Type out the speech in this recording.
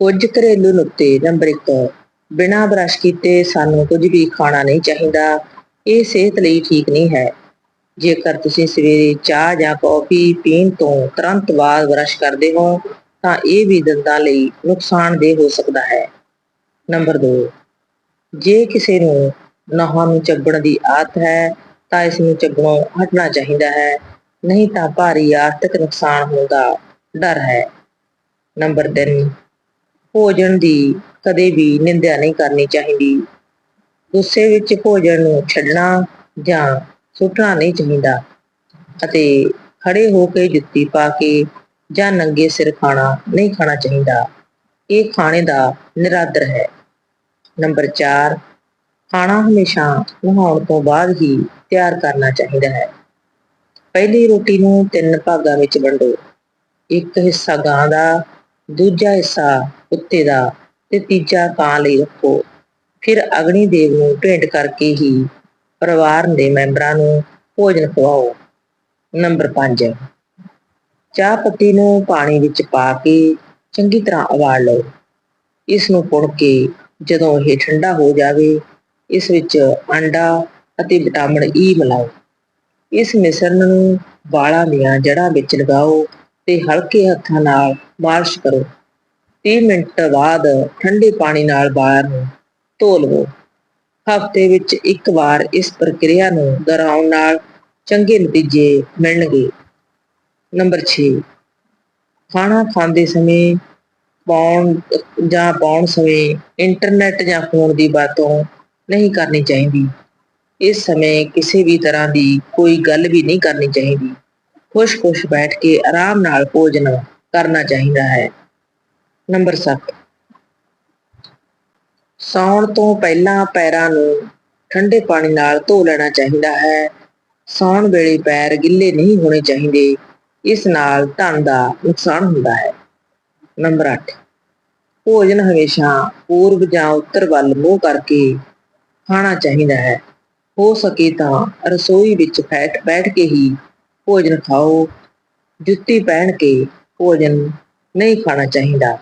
ਕੁਝ ਘਰੇਲੂ ਨੁਕਤੇ ਨੰਬਰ 1 ਬਿਨਾਂ ਬਰਸ਼ ਕੀਤੇ ਸਾਨੂੰ ਕੁਝ ਵੀ ਖਾਣਾ ਨਹੀਂ ਚਾਹੀਦਾ, ਇਹ ਸਿਹਤ ਲਈ ਠੀਕ ਨਹੀਂ ਹੈ। ਜੇਕਰ ਤੁਸੀਂ ਸਵੇਰੇ ਚਾਹ ਜਾਂ ਕੌਫੀ ਪੀਣ ਤੋਂ ਤੁਰੰਤ ਬਾਅਦ ਬਰਸ਼ ਕਰਦੇ ਹੋ, ਤਾਂ ਇਹ ਵੀ ਦੰਦਾਂ ਲਈ ਨੁਕਸਾਨਦੇਹ ਹੋ ਸਕਦਾ ਹੈ। ਨੰਬਰ 2 ਜੇ ਕਿਸੇ ਨੂੰ ਨਹਾਂ ਨੂੰ ਚੱਬਣ ਦੀ ਆਦਤ ਹੈ, ਤਾਂ ਇਸ ਨੂੰ ਚੱਬਣੋਂ ਹਟਣਾ ਚਾਹੀਦਾ ਹੈ, ਨਹੀਂ ਤਾਂ ਭਾਰੀ ਆਰਥਿਕ ਨੁਕਸਾਨ ਹੋਣ ਦਾ ਡਰ ਹੈ। ਨੰਬਰ 3 ਭੋਜਨ ਦੀ ਕਦੇ ਵੀ ਨਿੰਦਿਆ ਨਹੀਂ ਕਰਨੀ ਚਾਹੀਦੀ। ਗੁੱਸੇ ਵਿੱਚ ਭੋਜਨ ਨੂੰ ਛੱਡਣਾ ਜਾਂ ਸੁੱਟਣਾ ਨਹੀਂ ਚਾਹੀਦਾ ਅਤੇ ਖੜੇ ਹੋ ਕੇ ਜੁੱਤੀ ਪਾ ਕੇ ਜਾਂ ਨੰਗੇ ਸਿਰ ਖਾਣਾ ਨਹੀਂ ਖਾਣਾ ਚਾਹੀਦਾ। ਇਹ ਖਾਣੇ ਦਾ ਨਿਰਾਦਰ ਹੈ। ਨੰਬਰ 4 ਖਾਣਾ ਹਮੇਸ਼ਾ ਨਹਾਉਣ ਤੋਂ ਬਾਅਦ ਹੀ ਤਿਆਰ ਕਰਨਾ ਚਾਹੀਦਾ ਹੈ। ਪਹਿਲੀ ਰੋਟੀ ਨੂੰ ਤਿੰਨ ਭਾਗਾਂ ਵਿੱਚ ਵੰਡੋ। ਇੱਕ ਹਿੱਸਾ ਗਾਂ ਦਾ ਦੂਜਾ ਹਿੱਸਾ ਕੁੱਤੇ ਦਾ ਤੇ ਤੀਜਾ ਕਾਂ ਲਈ ਰੱਖੋ। ਫਿਰ ਅਗਨੀ ਦੇਵ ਨੂੰ ਭੇਂਟ ਕਰਕੇ ਹੀ ਪਰਿਵਾਰ ਦੇ ਮੈਂਬਰਾਂ ਨੂੰ ਭੋਜਨ ਖਵਾਓ। ਨੰਬਰ 5 ਚਾਹ ਪੱਤੀ ਨੂੰ ਪਾਣੀ ਵਿੱਚ ਪਾ ਕੇ ਚੰਗੀ ਤਰ੍ਹਾਂ ਉਬਾਲ ਲਓ। ਇਸ ਨੂੰ ਪੁਣ ਕੇ ਜਦੋਂ ਇਹ ਠੰਡਾ ਹੋ ਜਾਵੇ, ਇਸ ਵਿੱਚ ਅੰਡਾ ਅਤੇ ਵਿਟਾਮਿਨ ਈ ਮਿਲਾਓ। ਇਸ ਮਿਸ਼ਰਣ ਨੂੰ ਵਾਲਾਂ ਦੀਆਂ ਜੜ੍ਹਾਂ ਵਿੱਚ ਲਗਾਓ ਤੇ ਹਲਕੇ ਹੱਥਾਂ ਨਾਲ ਮਾਲਿਸ਼ ਕਰੋ। 30 ਮਿੰਟ ਬਾਅਦ ਠੰਡੇ ਪਾਣੀ ਨਾਲ ਬਾਹਰ ਨੂੰ ਧੋ ਲਵੋ। ਹਫ਼ਤੇ ਵਿੱਚ ਇੱਕ ਵਾਰ ਇਸ ਪ੍ਰਕਿਰਿਆ ਨੂੰ ਦੁਹਰਾਉਣ ਨਾਲ ਚੰਗੇ ਨਤੀਜੇ ਮਿਲਣਗੇ। ਨੰਬਰ 6 ਖਾਣਾ ਖਾਂਦੇ ਸਮੇਂ ਪਾਉਣ ਜਾਂ ਪਾਉਣ ਸਮੇਂ ਇੰਟਰਨੈਟ ਜਾਂ ਫੋਨ ਦੀ ਬਾਤੋਂ ਨਹੀਂ ਕਰਨੀ ਚਾਹੀਦੀ। ਇਸ ਸਮੇਂ ਕਿਸੇ ਵੀ ਤਰ੍ਹਾਂ ਦੀ ਕੋਈ ਗੱਲ ਵੀ ਨਹੀਂ ਕਰਨੀ ਚਾਹੀਦੀ। ਖੁਸ਼-ਖੁਸ਼ ਬੈਠ ਕੇ ਆਰਾਮ ਨਾਲ ਭੋਜਨ ਕਰਨਾ ਚਾਹੀਦਾ ਹੈ। ਨੰਬਰ 7 ਸੌਣ ਤੋਂ ਪਹਿਲਾਂ ਪੈਰਾਂ ਨੂੰ ਠੰਡੇ ਪਾਣੀ ਨਾਲ ਧੋ ਲੈਣਾ ਚਾਹੀਦਾ ਹੈ। ਸੌਣ ਵੇਲੇ ਪੈਰ ਗਿੱਲੇ ਨਹੀਂ ਹੋਣੇ ਚਾਹੀਦੇ। ਇਸ ਨਾਲ ਧਨ ਦਾ ਨੁਕਸਾਨ ਹੁੰਦਾ ਹੈ। ਨੰਬਰ 8 ਭੋਜਨ ਹਮੇਸ਼ਾ ਪੂਰਬ ਜਾਂ ਉੱਤਰ ਵੱਲ ਮੂੰਹ ਕਰਕੇ ਖਾਣਾ ਚਾਹੀਦਾ ਹੈ। ਹੋ ਸਕੇ ਤਾਂ ਰਸੋਈ ਵਿੱਚ ਬੈਠ ਬੈਠ ਕੇ ਹੀ ਭੋਜਨ ਖਾਓ ਜੁੱਤੀ ਪਹਿਨ ਕੇ ਭੋਜਨ ਨਹੀਂ ਖਾਣਾ ਚਾਹੀਦਾ।